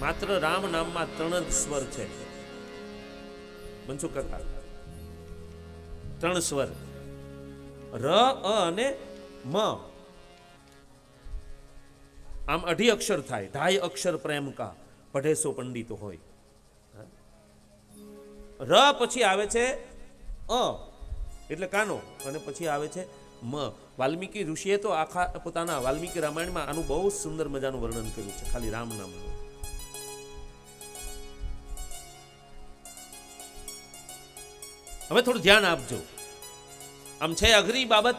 માત્ર રામ નામમાં ત્રણ જ સ્વર છે. મનસુખ કાકા ત્રણ સ્વર. ર, અ અને મ. આમ અઢી અક્ષર થાય. ઢાઈ અક્ષર પ્રેમ કા. પઢેસો પંડિતો હોય. ર પછી આવે છે અ. એટલે કાનો. અને પછી આવે છે મ. વાલ્મીકી ઋષિએ તો આખા પોતાના વાલ્મીકી રામાયણમાં આનું બહુ સુંદર મજાનું વર્ણન કર્યું છે. ખાલી રામ નામનું. હવે થોડું ધ્યાન આપજો. આમ છે અઘરી બાબત,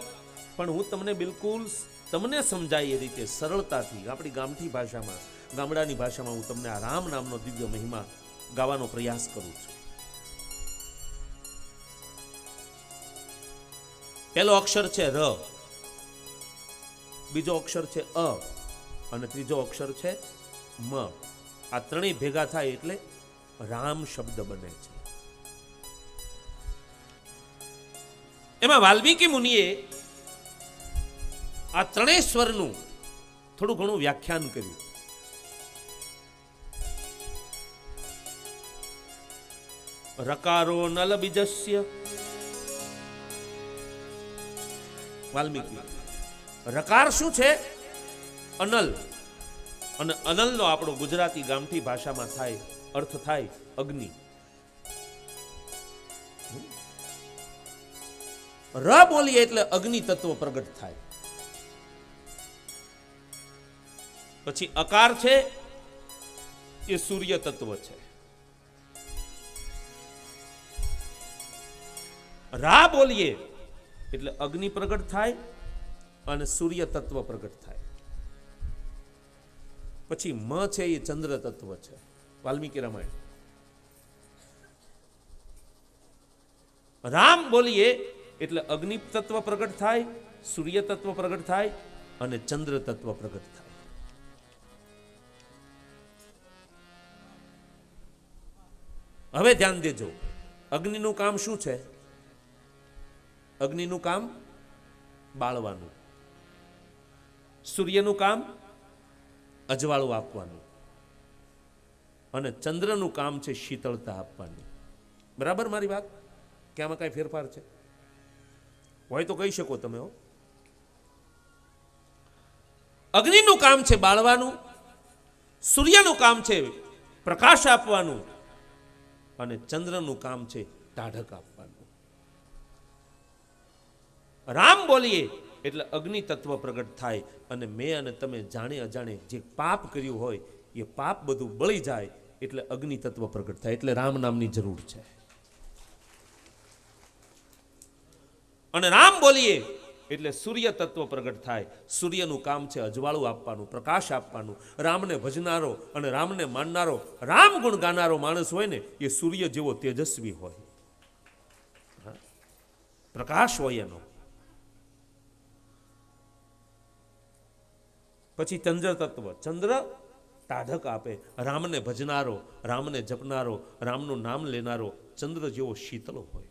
પણ હું તમને બિલકુલ તમને સમજાય એ રીતે સરળતાથી આપણી ગામઠી ભાષામાં, ગામડાની ભાષામાં હું તમને આ રામ નામનો દિવ્ય મહિમા ગાવાનો પ્રયાસ કરું છું. પહેલો અક્ષર છે ર, બીજો અક્ષર છે અ, અને ત્રીજો અક્ષર છે મ. આ ત્રણેય ભેગા થાય એટલે રામ શબ્દ બને છે. એમાં વાલ્મીકી મુનિએ આ ત્રણેય સ્વરનું થોડું ઘણું વ્યાખ્યાન કર્યું. રકારો નલ બીજસ્ય. વાલ્મીકી, રકાર શું છે? અનલ. અને અનલનો આપણો ગુજરાતી ગામઠી ભાષામાં થાય, અર્થ થાય અગ્નિ. ર બોલીએ એટલે અગ્નિ તત્વ પ્રગટ થાય. પછી અકાર છે, એ સૂર્ય તત્વ છે. રા બોલીએ એટલે અગ્નિ પ્રગટ થાય અને સૂર્ય તત્વ પ્રગટ થાય. પછી મ છે, એ ચંદ્ર તત્વ છે. વાલ્મીકી રામાયણ. રામ બોલીએ એટલે અગ્નિ તત્વ પ્રગટ થાય, સૂર્ય તત્વ પ્રગટ થાય અને ચંદ્ર તત્વ પ્રગટ થાય. હવે ધ્યાન દેજો, અગ્નિનું કામ શું છે? અગ્નિનું કામ બાળવાનું. સૂર્યનું કામ અજવાળું આપવાનું. અને ચંદ્રનું કામ છે શીતળતા આપવાની. બરાબર મારી વાત? કે આમાં કાંઈ ફેરફાર છે? હોય તો કહી શકો તમે અગ્નિનું કામ છે બાળવાનું, સૂર્યનું કામ છે પ્રકાશ આપવાનું, અને ચંદ્રનું કામ છે ટાઢક આપવાનું. રામ બોલીએ એટલે અગ્નિ તત્વ પ્રગટ થાય, અને મેં અને તમે જાણે અજાણે જે પાપ કર્યું હોય, એ પાપ બધું બળી જાય, એટલે અગ્નિ તત્વ પ્રગટ થાય, એટલે રામ નામની જરૂર છે. અને રામ બોલીએ, એટલે સૂર્ય તત્વ પ્રગટ થાય. સૂર્યનું કામ છે અજવાળું આપવાનું, પ્રકાશ આપવાનું. રામને ભજનારો અને રામને માનનારો, રામ ગુણ ગાનારો માણસ હોય ને, એ સૂર્ય જેવો તેજસ્વી હોય? પ્રકાશ હોય એનો. પછી ચંદ્ર તત્વ. ચંદ્ર તાઢક આપે. રામને ભજનારો, રામને જપનારો, રામનું નામ લેનારો ચંદ્ર જેવો શીતળો હોય.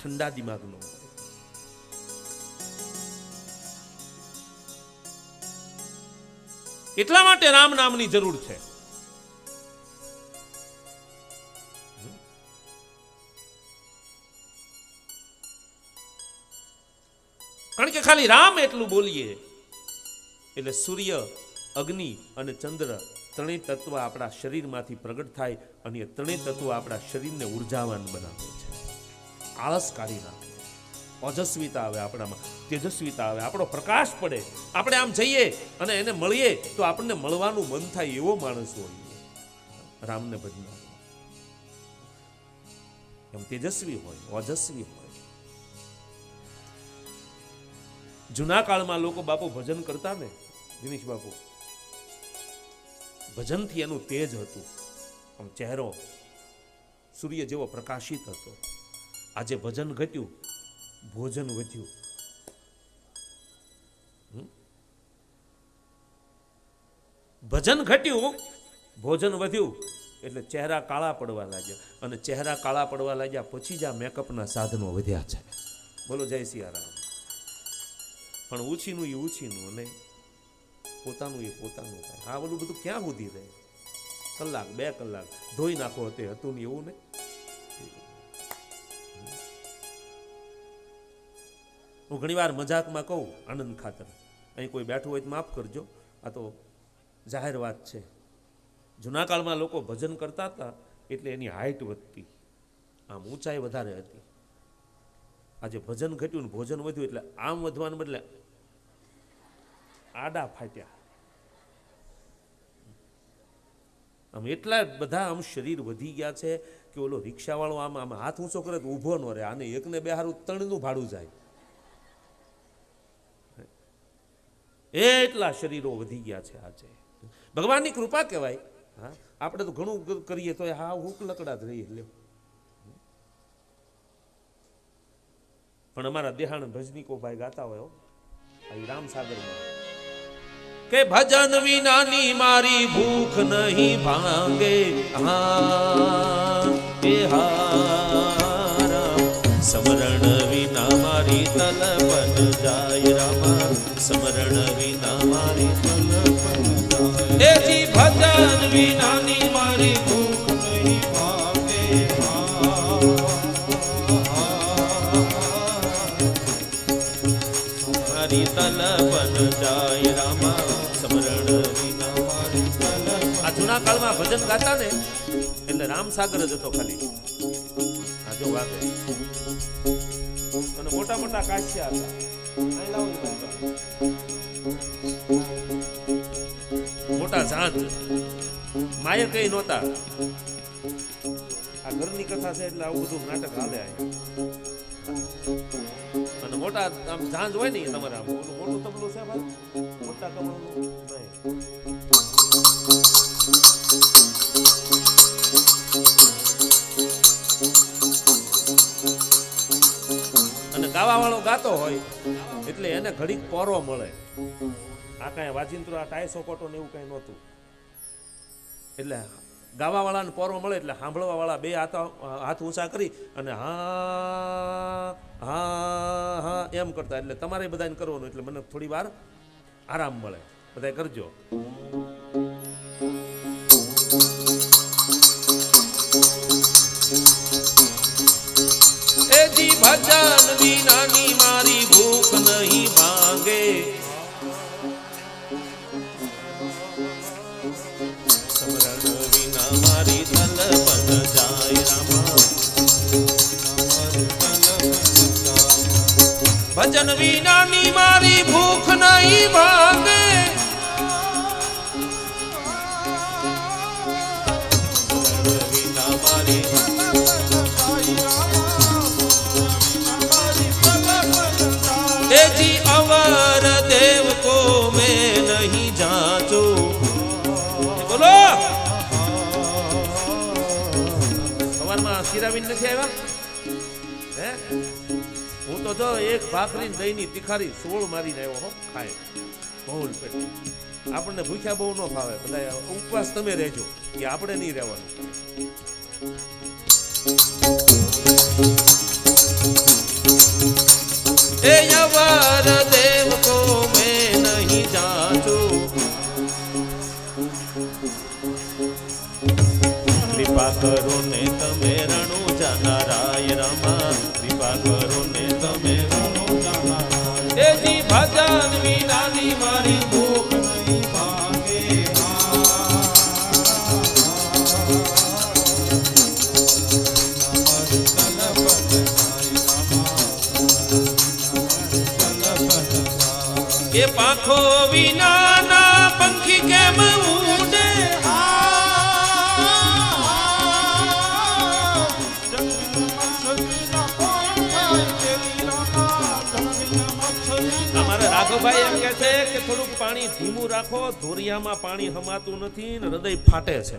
ઠંડા દિમાગનો. એટલા માટે રામ નામની જરૂર છે. કારણ કે ખાલી રામ એટલું બોલીએ, એટલે સૂર્ય, અગ્નિ અને ચંદ્ર ત્રણેય તત્વ આપણા શરીરમાંથી પ્રગટ થાય અને એ ત્રણેય તત્વ આપણા શરીરને ઉર્જાવાન બનાવે છે. આળસ કાઢી નાખે ઓજસ્વીતા આવે આપણામાં, તેજસ્વીતા આવે, આપણો પ્રકાશ પડે. આપણે આમ જઈએ અને એને મળીએ તો આપણને મળવાનું મન થાય એવો માણસ હોય. રામને ભજન એમ તેજસ્વી હોય, ઓજસ્વી હોય. જૂના કાળમાં લોકો બાપુ ભજન કરતા ને, દિનેશ બાપુ, ભજનથી એનું તેજ હતું. આમ ચહેરો સૂર્ય જેવો પ્રકાશિત હતો. આજે ભજન ઘટ્યું, ભોજન વધ્યું? ભજન ઘટ્યું, ભોજન વધ્યું, એટલે ચહેરા કાળા પડવા લાગ્યા. અને ચહેરા કાળા પડવા લાગ્યા પછી જ આ મેકઅપના સાધનો વધ્યા છે. બોલો, જય સિયારામ. પણ ઉછીનું એ ઉછીનું અને પોતાનું એ પોતાનું આ બધું બધું ક્યાં સુધી રહે? કલાક, બે કલાક. ધોઈ નાખો તે હતું ને એવું ને? હું ઘણીવાર મજાકમાં કહું, આનંદ ખાતર. અહીં કોઈ બેઠું હોય તો માફ કરજો. આ તો જાહેર વાત છે. જૂના કાળમાં લોકો ભજન કરતા હતા, એટલે એની હાઇટ વધતી. આમ ઊંચાઈ વધારે હતી. આજે ભજન ઘટ્યું ને ભોજન વધ્યું, એટલે આમ વધવાને બદલે આડા ફાટ્યા. આમ એટલા બધા આમ શરીર વધી ગયા છે કે ઓલો રિક્ષાવાળો આમ આમ હાથ ઊંચો કરે તો ઊભો ન રહે. આને એકને બે હારું ત્રણનું ભાડું જાય. એટલા શરીરો વધી ગયા છે આજે. ભગવાનની કૃપા કહેવાય. હા, આપણે તો ઘણું કરીએ તો હા, હુક લકડા જ રહીએ, લ્યો. પણ અમારા દેહાણ ભજનીકો ભાઈ ગાતા હોય ઈ રામસાગરમાં. કે ભજન વિનાની મારી ભૂખ નહીં ભાંગે. હા, એ વિના મારી તલપન જાય વિનાની મારી ભૂખ નહીં ભાંગે. મારી રામા કાળમાં ભજન ગાતા ને, એટલે રામસાગર જ હતો ખાલી. મોટા મોટા કાશ્યા. મોટા ઝાંજ માય કઈ નહોતા. આ ઘરની કથા છે એટલે આવું બધું નાટક હાલે અને મોટા આમ ઝાંજ હોય ને તમારે મોટું તબલું છે ભાઈ? મોટા કમળનું અને ગાવા વાળો ગાતો હોય એટલે એને ઘડીક પોરો મળે. આ કાંઈ વાજિંત્રો આ ટાઈસો કોટો ને એવું કાંઈ નહોતું. એટલે ગાવાવાળાને પોરો મળે એટલે સાંભળવાવાળા બે હાથ હાથ ઊંચા કરી અને હા હા હા એમ કરતા. એટલે તમારે બધાને કરવાનું એટલે મને થોડી વાર આરામ મળે. બધા કરજો. ભજન વિનાની ભજન વિનાની મારી ભૂખ નહીં ભાગે. એથી અવર દેવ કો મેં નહીં જાચો. બોલો. સવારમાં નથી આવ્યા? જો એક ભાખરી દહીંની તિખારી સોળ મારીને આવ્યો હો, ખાય. બહુ પેટ આપણને ભૂખ્યા બહુ ન ફાવે. બધા ઉપવાસ તમે રહેજો કે આપણે નહીં રહેવાનું. એ યવાર દેવ કો મેં નહીં જાચું કૃપા કરો ને તમે એ પાંખો વિનાના પંખી કેમ ઉડે અમારા રાઘવભાઈ એમ કે છે કે થોડુંક પાણી ધીમું રાખો, ધોરિયામાં પાણી હમાતું નથી ને હૃદય ફાટે છે.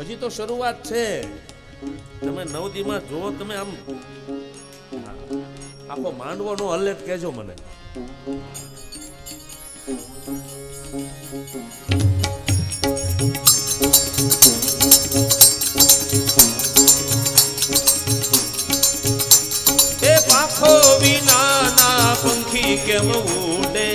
હજી તો શરૂઆત છે. તમે નવદીમાં જો તમે આમ આખો માંડવો નો હલ્લે તો કહેજો મને. એ પાંખો વિનાના પંખી કેમ ઉડે?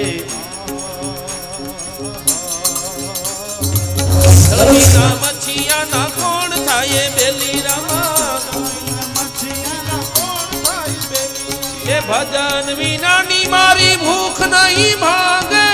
ભજન વિનાની મારી ભૂખ નહીં ભાગે.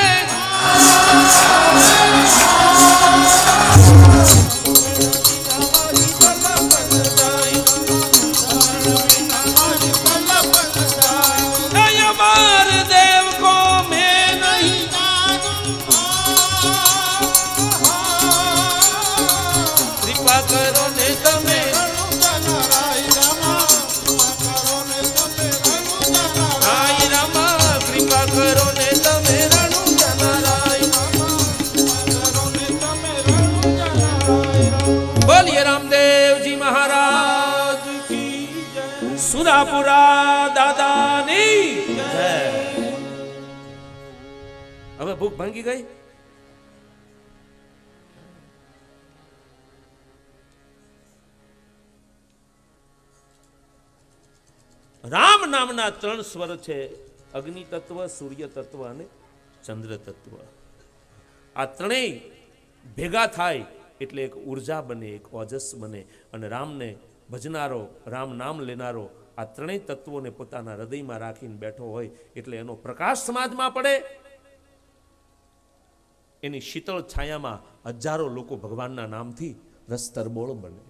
હવે ભૂખ ભાંગી ગઈ? રામ નામના ત્રણ સ્વર છે અગ્નિ તત્વ સૂર્ય તત્વ અને ચંદ્ર તત્વ આ ત્રણેય ભેગા થાય એટલે એક ઊર્જા બને, એક ઓજસ બને અને રામને ભજનારો, રામ નામ લેનારો આ ત્રણેય તત્વોને પોતાના હૃદયમાં રાખીને બેઠો હોય એટલે એનો પ્રકાશ સમાજમાં પડે. એની શીતળ છાયામાં હજારો લોકો ભગવાનના નામથી રસ તરબોળ બને.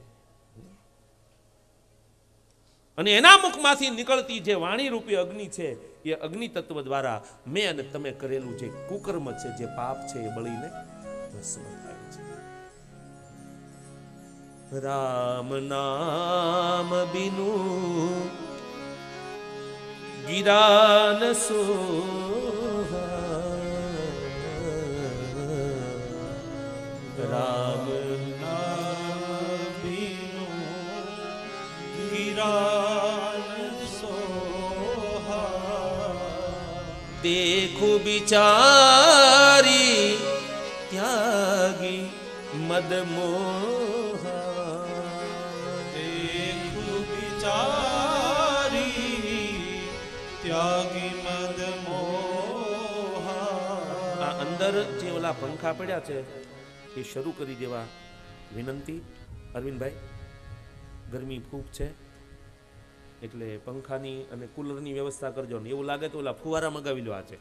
અને એના મુખમાંથી નીકળતી જે વાણી રૂપી અગ્નિ છે, એ અગ્નિ તત્વ દ્વારા મેં અને તમે કરેલું જે કુકર્મ છે, જે પાપ છે, એ બળીને ભસ્મ રામ નામ બિનુ. ગિરાન સો રામ દેખું બિચારી ત્યાગી મદમોહા અંદર જે ઓલા પંખા પડ્યા છે, એ શરૂ કરી દેવા વિનંતી. અરવિંદભાઈ, ગરમી ખૂબ છે. એટલે પંખાની અને કુલરની વ્યવસ્થા કરજો ને. એવું લાગે તો ઓલા ફુવારા મગાવી લો આજે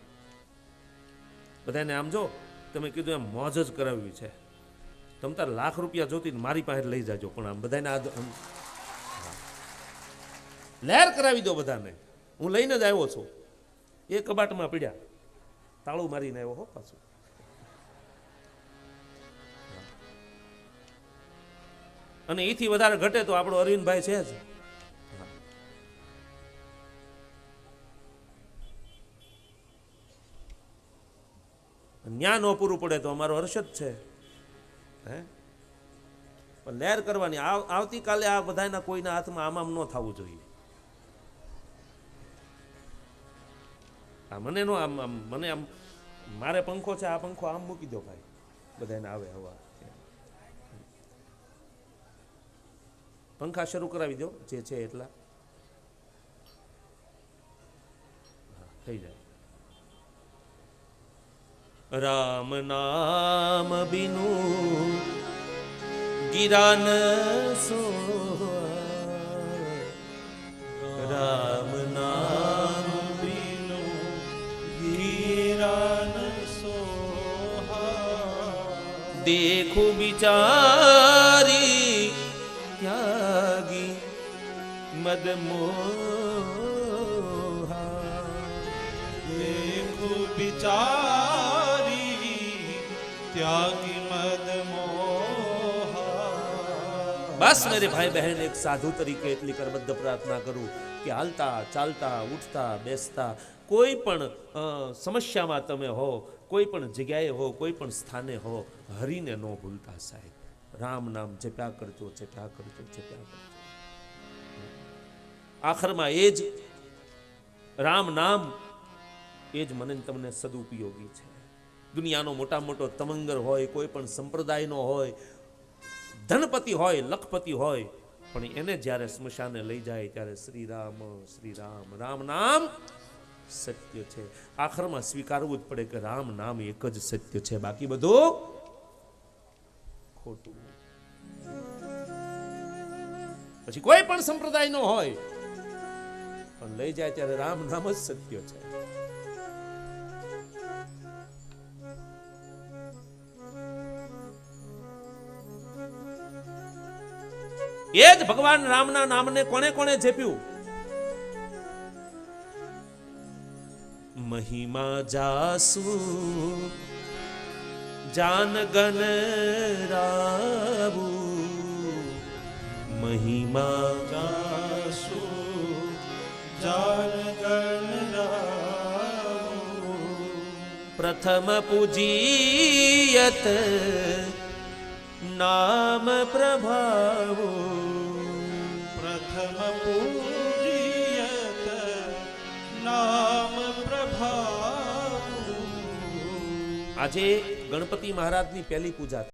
બધાને આમ જો, તમે કીધું એમ મોજ જ કરાવ્યું છે. તમ તાર લાખ રૂપિયા જોતી મારી પાસે લઈ જાજો, પણ આમ બધાને આ લહેર કરાવી દો બધાને. હું લઈને જ આવ્યો છું. એ કબાટમાં પીડ્યા. તાળું મારીને આવ્યો હો પાછું. અને એથી વધારે ઘટે તો આપણો અરવિંદભાઈ છે જ. ન્યા ન પૂરું પડે તો અમારો હર્ષદ છે. હે? પણ લહેર કરવાની, આવ- આવતીકાલે આ બધાના કોઈના હાથમાં આમ આમ ન થવું જોઈએ. આ મને નો આમ આમ, મને આમ, મારે પંખો છે, આ પંખો આમ મૂકી દો ભાઈ. બધાને આવે હવા. પંખા શરૂ કરાવી દો, જે છે એટલા. થઈ જાય. રામ નામ બિનુ ગિરાન સો રામ નામ બિનુ ગિરાન સો દેખું બિચારી त्यागी मद मोहा દેખો બિચારી ત્યાગી મદ મોહા બસ મેરે ભાઈ બહેન એક સાધુ તરીકે એટલી કરબદ્ધ પ્રાર્થના કરું કે હાલતા ચાલતા ઉઠતા બેસતા કોઈ પણ અ, સમસ્યામાં તમે હો કોઈ પણ જગ્યાએ હો કોઈ પણ સ્થાને હો હરીને ન ભૂલતા સાહેબ રામ નામ જપ્યા કરજો જપ્યા કરજો જપ્યા કરજો. આખરમાં એ જ રામ નામ, એ જ મને તમને સદુપયોગી છે. દુનિયાનો મોટા મોટો તમંગર હોય, કોઈ પણ સંપ્રદાયનો હોય, ધનપતિ હોય, લખપતિ હોય, પણ એને જ્યારે સ્મશાને લઈ જાય ત્યારે શ્રી રામ શ્રી રામ રામ નામ સત્ય છે. આખરમાં સ્વીકારવું જ પડે કે રામ નામ એક જ સત્ય છે. બાકી બધું ખોટું. પછી કોઈ પણ સંપ્રદાયનો હોય, પણ લઈ જાય ત્યારે રામ નામ જ સત્ય છે. એ જ ભગવાન રામના નામને કોણે કોણે જેપ્યું મહિમા જાસુ જાનગન રાબુ મહિમા જાસુ જાનગન પ્રથમ પૂજિયત નામ પ્રભાવો. પ્રથમ પૂજિયત નામ પ્રભાવ. આજે ગણપતિ મહારાજની પહેલી પૂજા